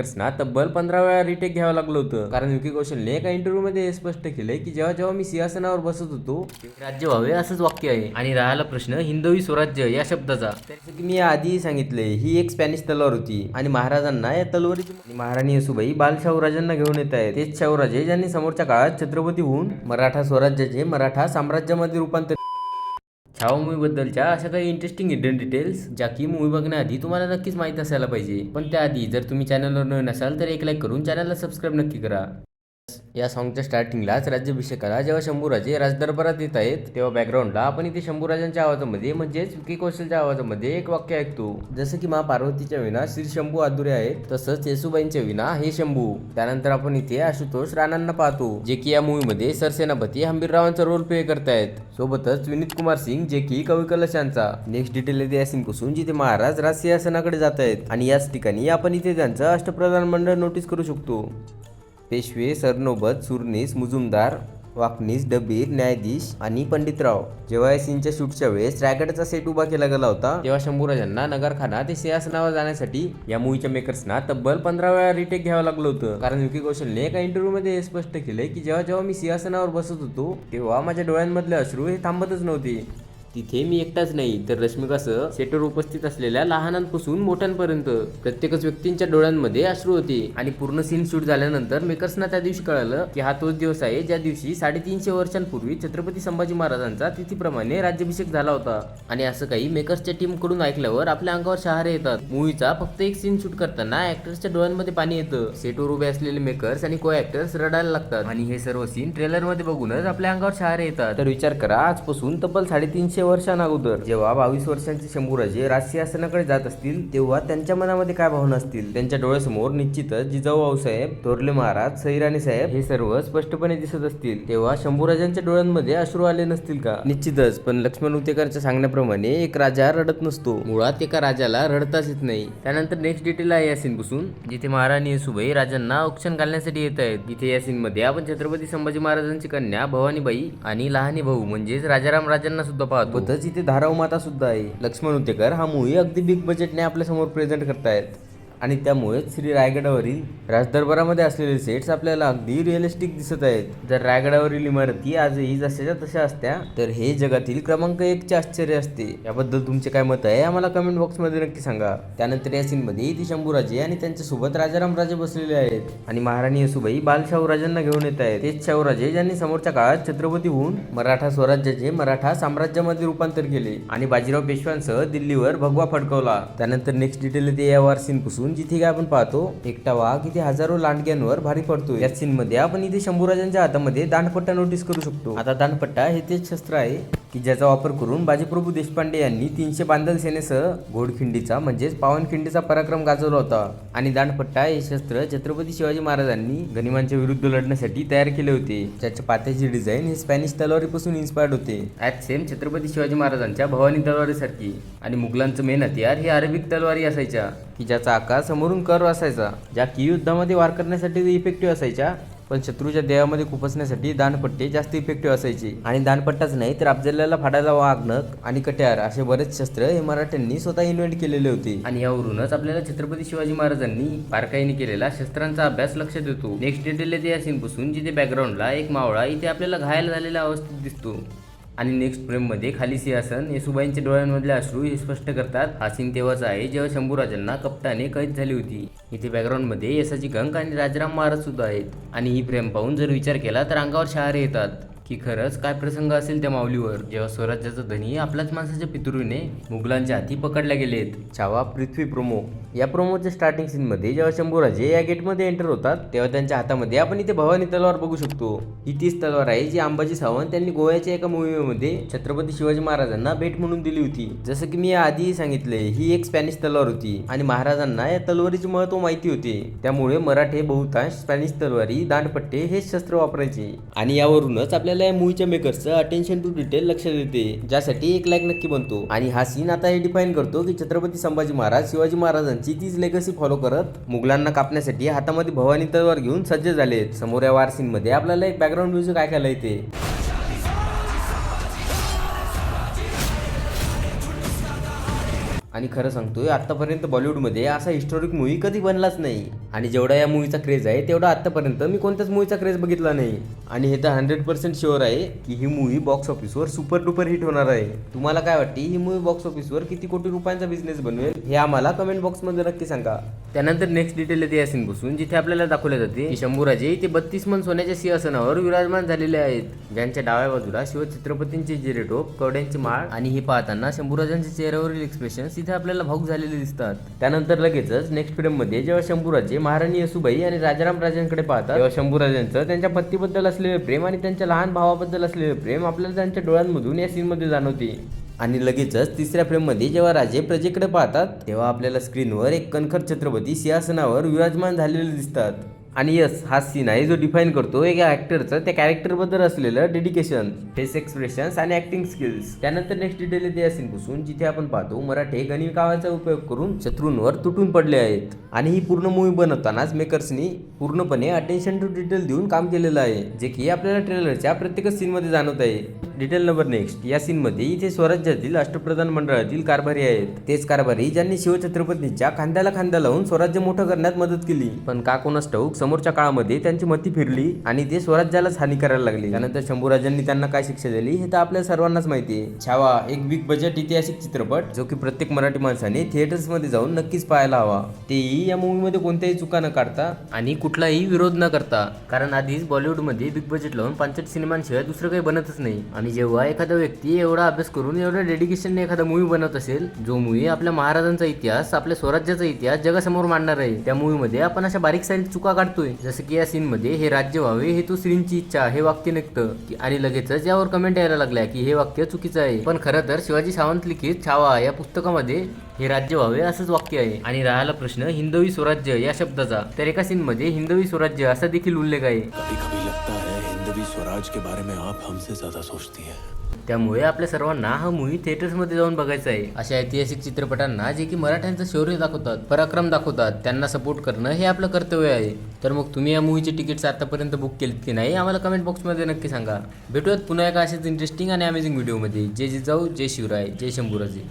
मेकर्सना तब्बल पंधरा वेळा रिटेक घ्यावं लागलं होतं. कारण विकी कौशलने एका इंटरव्ह्यू मध्ये हे स्पष्ट केलंय की जेव्हा जेव्हा मी सिंहासनावर बसत होतो राज्य व्हावे असंच वाक्य आहे. आणि राहिला प्रश्न हिंदवी स्वराज्य या शब्दाचा. की मी आधी सांगितले ही एक स्पॅनिश तलवार होती. आणि महाराजांना या तलवारीची आणि महाराणी येसुबाई बाल शाहूराजांना घेऊन येत आहेत. तेच शाहूराजे ज्यांनी समोरच्या काळात छत्रपती होऊन मराठा स्वराज्याचे मराठा साम्राज्यामध्ये रूपांतर छावा मूवीबद्दलच्या अशा काही इंटरेस्टिंग हिडन डिटेल्स ज्या की मूवी बघण्याआधी तुम्हाला नक्कीच माहीत असायला पाहिजे. पण त्याआधी जर तुम्ही चॅनलवर नवीन असाल तर एक लाईक करून चॅनलला सबस्क्राईब नक्की करा. या सॉंगच्या स्टार्टिंगलाच राज्याभिषेकाला जेव्हा शंभूराजे राजदरबारात येत आहेत तेव्हा बॅकग्राऊंडला आपण इथे शंभूराजांच्या आवाजामध्ये म्हणजेच विकी कौशलच्या आवाजामध्ये एक वाक्य ऐकतो. जसं की मा पार्वतीच्या विना श्री शंभू आदुरे आहेत तसंच येसुबाईंच्या विना हे शंभू. त्यानंतर आपण इथे आशुतोष राणांना पाहतो जे की या मूवीमध्ये सरसेनापती हंबीररावांचा रोल प्ले करतायत. सोबतच विनीत कुमार सिंग जे की कवी कलशांचा. नेक्स्ट डिटेल येते यासिन कुसून जिथे महाराज राजसिंहासनाकडे जात आहेत आणि याच ठिकाणी आपण इथे त्यांचं अष्टप्रधान मंडळ नोटीस करू शकतो. पेशवे सरनोबत सुरनीस मुजुमदार वाकनीस डबीर न्यायाधीश आणि पंडितराव. जेव्हा या सीनच्या शूटच्या वेळेस रायगडचा सेट उभा केला गेला होता तेव्हा शंभूराजांना नगरखाना ते सिंहासनावर जाण्यासाठी या मूवीच्या मेकर्सना तब्बल पंधरा वेळा रिटेक घ्यावं लागलं होतं. कारण विकी कौशलने एका इंटरव्ह्यू मध्ये हे स्पष्ट केलंय की जेव्हा जेव्हा मी सिंहासनावर बसत होतो तेव्हा माझ्या डोळ्यांमधले अश्रू हे थांबतच नव्हते. तिथे मी एकटाच नाही तर रश्मिकासह सेटवर उपस्थित असलेल्या लहानांपासून मोठ्यांपर्यंत प्रत्येकच व्यक्तींच्या डोळ्यांमध्ये अश्रू होते. आणि पूर्ण सीन शूट झाल्यानंतर मेकर्सना त्या दिवशी कळालं की हा तोच दिवस आहे ज्या दिवशी साडेतीनशे वर्षांपूर्वी छत्रपती संभाजी महाराजांचा तिथीप्रमाणे राज्याभिषेक झाला होता. आणि असं काही मेकर्सच्या टीमकडून ऐकल्यावर आपल्या अंगावर शहारे येतात. मूवीचा फक्त एक सीन शूट करताना ऍक्टर्सच्या डोळ्यांमध्ये पाणी येतं. सेटवर उभे असलेले मेकर्स आणि को ऍक्टर्स रडायला लागतात. आणि हे सर्व सीन ट्रेलरमध्ये बघूनच आपल्या अंगावर शहारे येतात. तर विचार करा आजपासून तब्बल साडेतीनशे वर्षांअगोदर जेव्हा बावीस वर्षांचे शंभूराजे राजसिंहासनाकडे जात असतील तेव्हा त्यांच्या मनामध्ये काय भावना असतील? त्यांच्या डोळ्यासमोर निश्चितच जिजाऊ भाऊसाहेब थोरले महाराज सैराणी साहेब हे सर्व स्पष्टपणे दिसत असतील. तेव्हा शंभूराजांच्या डोळ्यांमध्ये अश्रू आले नसतील का? निश्चितच पण लक्ष्मण उतेकरच्या सांगण्याप्रमाणे एक राजा रडत नसतो. मुळात एका राजाला रडताच येत नाही. त्यानंतर नेक्स्ट डिटेल आहे या सीन जिथे महाराणी येसुबाई राजांना औक्षण घालण्यासाठी येत आहेत. इथे या सीन मध्ये आपण छत्रपती संभाजी महाराजांची कन्या भवानीबाई आणि लहानी भाऊ म्हणजेच राजाराम राजांना सुद्धा पाहतो. सोबतच इथे धाराव माता सुद्धा आहे. लक्ष्मण उतेकर हा मूवी अगदी बिग बजेटने आपल्यासमोर प्रेझेंट करतायत. आणि त्यामुळेच श्री रायगडावरील राजदरबारामध्ये असलेले सेट्स आपल्याला अगदी रिअलिस्टिक दिसत आहेत. जर रायगडावरील इमारती आजही जशाच्या तशा असत्या तर हे जगातील क्रमांक एकचे आश्चर्य असते. याबद्दल तुमचे काय मत आहे आम्हाला कमेंट बॉक्समध्ये नक्की सांगा. त्यानंतर या सीनमध्ये इथे शंभूराजे आणि त्यांच्यासोबत राजाराम राजे बसलेले आहेत. आणि महाराणी येसुबाई बाल शाहूराजांना घेऊन येत आहेत. तेच शाहूराजे ज्यांनी समोरच्या काळात छत्रपती होऊन मराठा स्वराज्याचे मराठा साम्राज्यामध्ये रूपांतर केले आणि बाजीराव पेशव्यांसह दिल्लीवर भगवा फडकवला. त्यानंतर नेक्स्ट डिटेल येते या वार सीन पुसून. जिथे काय आपण पाहतो एकटा वाघ इथे हजारो लांडग्यांवर भारी पडतो या सीन मध्ये आपण इथे शंभूराजांच्या हातामध्ये दांडपट्टा नोटीस करू शकतो. आता दांडपट्टा हे तेच शस्त्र आहे की ज्याचा वापर करून बाजीप्रभू देशपांडे यांनी तीनशे बांधल सेनेसह घोडखिंडीचा म्हणजेच पावनखिंडीचा पराक्रम गाजवला होता. आणि दांडपट्टा हे शस्त्र छत्रपती शिवाजी महाराजांनी गनिमांच्या विरुद्ध लढण्यासाठी तयार केले होते. ज्याच्या पात्याची डिझाईन हे स्पॅनिश तलवारीपासून इन्स्पायर्ड होते. ॲट सेम छत्रपती शिवाजी महाराजांच्या भवानी तलवारीसारखी. आणि मुघलांचं मेन हत्यार हे अरेबिक तलवारी असायच्या. की ज्याचा आकार समोरून कर्व असायचा ज्या की युद्धामध्ये वार करण्यासाठी इफेक्टिव्ह असायच्या पण शत्रूच्या देहामध्ये खुपसण्यासाठी दानपट्टे जास्त इफेक्टिव्ह असायचे. आणि दानपट्टाच नाही तर अफजल्याला फाडायला वाघनक आणि कट्यार असे बरेच शस्त्र हे मराठ्यांनी स्वतः इन्व्हेंट केलेले होते. आणि यावरूनच आपल्याला छत्रपती शिवाजी महाराजांनी बारकाईने केलेला शस्त्रांचा अभ्यास लक्षात येतो. नेक्स्ट डिटेल येते या सीन बसून जिथे बॅकग्राऊंडला एक मावळा इथे आपल्याला घायल झालेल्या अवस्थेत दिसतो. आणि नेक्स्ट फ्रेममध्ये खाली सिंहासन येसुबाईंच्या डोळ्यांमधले अश्रू हे स्पष्ट करतात. हा सीन तेव्हाच आहे जेव्हा शंभूराजांना कप्ताने कैद झाली होती. इथे बॅकग्राऊंडमध्ये यशाची गंग आणि राजाराम महाराज सुद्धा आहेत. आणि ही फ्रेम पाहून जर विचार केला तर अंगावर शहारे येतात. की खरंच काय प्रसंग असेल त्या माऊलीवर? जेव्हा स्वराज्याचा धनी आपल्याच माणसाच्या पितृने मुघलांच्या हाती पकडल्या गेलेत. छावा पृथ्वी प्रोमो. या प्रोमोच्या स्टार्टिंग सीनमध्ये जेव्हा शंभूराजे या गेटमध्ये एंटर होतात तेव्हा त्यांच्या हातामध्ये आपण इथे भवानी तलवार बघू शकतो. ही तीच तलवार आहे जी अंबाजी सावंत त्यांनी गोव्याच्या एका मोहिमेमध्ये छत्रपती शिवाजी महाराजांना भेट म्हणून दिली होती. जसं की मी आधीही सांगितले ही एक स्पॅनिश तलवार होती आणि महाराजांना या तलवारीचे महत्त्व माहिती होते. त्यामुळे मराठे बहुतांश स्पॅनिश तलवारी दांडपट्टे हे शस्त्र वापरायचे. आणि यावरूनच आपल्याला या मूवीच्या मेकर्सचं अटेन्शन टू डिटेल लक्षात येते. ज्यासाठी एक लाईक नक्की बनतो. आणि हा सीन आता हे डिफाईन करतो की छत्रपती संभाजी महाराज शिवाजी महाराजांची तीच लेगसी फॉलो करत मुघलांना कापण्यासाठी हातामध्ये भवानी तलवार घेऊन सज्ज झाले समोर या वार सीन मध्ये आपल्याला एक बॅकग्राऊंड म्युझिक ऐकायला येते. आणि खरं सांगतोय आतापर्यंत बॉलिवूडमध्ये असा हिस्टॉरिक मूवी कधी बनलाच नाही. आणि जेवढा या मूवीचा क्रेज आहे तेवढा आतापर्यंत मी कोणत्याच मूवीचा क्रेज बघितला नाही. आणि हे तर हंड्रेड पर्सेंट शुअर आहे की ही मूवी बॉक्स ऑफिसवर सुपर डुपर हिट होणार आहे. तुम्हाला काय वाटते? ही मूवी बॉक्स ऑफिसवर किती कोटी रुपयांचा बिझनेस बनवेल? हे आम्हाला कमेंट बॉक्समध्ये नक्की सांगा. त्यानंतर नेक्स्ट डिटेल येते यासीन बसून जिथे आपल्याला दाखवले जाते की शंभूराजे ते बत्तीस मन सोन्याच्या सिंहासनावर विराजमान झालेले आहेत. ज्यांच्या डाव्या बाजूला शिव छत्रपतींचे जिरेटोप कवड्यांची माळ आणि हे पाहताना शंभूराजांच्या चेहऱ्यावरील एक्सप्रेशन इथे आपल्याला भाऊक झालेले दिसतात. त्यानंतर लगेचच नेक्स्ट फ्रेममध्ये जेव्हा शंभूराजे महाराणी येसुबाई आणि राजाराम राजांकडे पाहतात तेव्हा शंभूराजांचं त्यांच्या पत्तीबद्दल असं असलेले प्रेम आणि त्यांच्या लहान भावाबद्दल असलेले प्रेम आपल्याला त्यांच्या डोळ्यांमधून या सीनमध्ये जाणवते. आणि लगेचच तिसऱ्या फ्रेममध्ये जेव्हा राजे प्रजेकडे पाहतात तेव्हा आपल्याला स्क्रीनवर एक कणखर छत्रपती सिंहासनावर विराजमान झालेले दिसतात. आणि यस हा सीन आहे जो डिफाईन करतो एका ॲक्टरचं त्या कॅरेक्टरबद्दल असलेलं डेडिकेशन फेस एक्सप्रेशन्स आणि ॲक्टिंग स्किल्स त्यानंतर नेक्स्ट डिटेल येते या सीनपासून जिथे आपण पाहतो मराठे गणिकावाचा उपयोग करून शत्रूंवर तुटून पडले आहेत. आणि ही पूर्ण मूवी बनवतानाच मेकर्सनी पूर्णपणे अटेन्शन टू डिटेल देऊन काम केलेलं आहे जे की आपल्याला ट्रेलरच्या प्रत्येकच सीनमध्ये जाणवत आहे. डिटेल नंबर नेक्स्ट या सीनमध्ये इथे स्वराज्यातील अष्टप्रधान मंडळातील कारभारी आहेत. तेच कारभारी ज्यांनी शिवछत्रपतींच्या खांद्याला खांदा लावून स्वराज्य मोठं करण्यात मदत केली. पण का कोणास ठाऊक समोरच्या काळामध्ये त्यांची मती फिरली आणि ते स्वराज्यालाच हानी करायला लागले. त्यानंतर शंभूराजांनी त्यांना काय शिक्षा दिली हे तर आपल्या सर्वांनाच माहिती आहे. छावा एक बिग बजेट ऐतिहासिक चित्रपट जो की प्रत्येक मराठी माणसाने थिएटर्समध्ये जाऊन नक्कीच पाहायला हवा. तेही या मूवीमध्ये कोणत्याही चुका न काढता आणि कुठलाही विरोध न करता. कारण आधीच बॉलिवूडमध्ये बिग बजेट लावून पांचट सिनेमांशिवाय दुसरं काही बनतच नाही. आणि जेव्हा एखादा व्यक्ती एवढा अभ्यास करून एवढ्या डेडिकेशनने एखादा मूवी बनवत असेल जो मूवी आपल्या महाराजांचा इतिहास आपल्या स्वराज्याचा इतिहास जगासमोर मांडणार आहे त्या मूवीमध्ये आपण अशा बारीक सारीक चुका काढतोय. जसं की या सीनमध्ये हे राज्य व्हावे हे तो श्रींची इच्छा हे वाक्य निघतं. की- आणि लगेचच यावर कमेंट यायला लागल्या की हे वाक्य चुकीचं आहे. पण खरं तर शिवाजी सावंत लिखित छावा या पुस्तकामध्ये हे राज्य व्हावे असंच वाक्य आहे. आणि राहिला प्रश्न हिंदवी स्वराज्य या शब्दाचा. तर एका सीनमध्ये हिंदवी स्वराज्य असा देखील उल्लेख आहे. कभी स्वराज के बारे में आप हमसे ज्यादा सोचती है। त्यामुळे आपल्या सर्वांना हा मूवी थिएटर्समध्ये जाऊन बघायचा आहे. अशा ऐतिहासिक चित्रपटांना जे की मराठ्यांचं शौर्य दाखवतात पराक्रम दाखवतात त्यांना सपोर्ट करणं हे आपलं कर्तव्य आहे. तर मग तुम्ही या मूवीचे तिकीट्स आतापर्यंत बुक केलीत की नाही आम्हाला कमेंट बॉक्समध्ये नक्की सांगा. भेटूयात पुन्हा एका अशाच इंटरेस्टिंग आणि अमेझिंग व्हिडिओमध्ये जे जिजाऊ जय शिवराय जय शंभूराजे.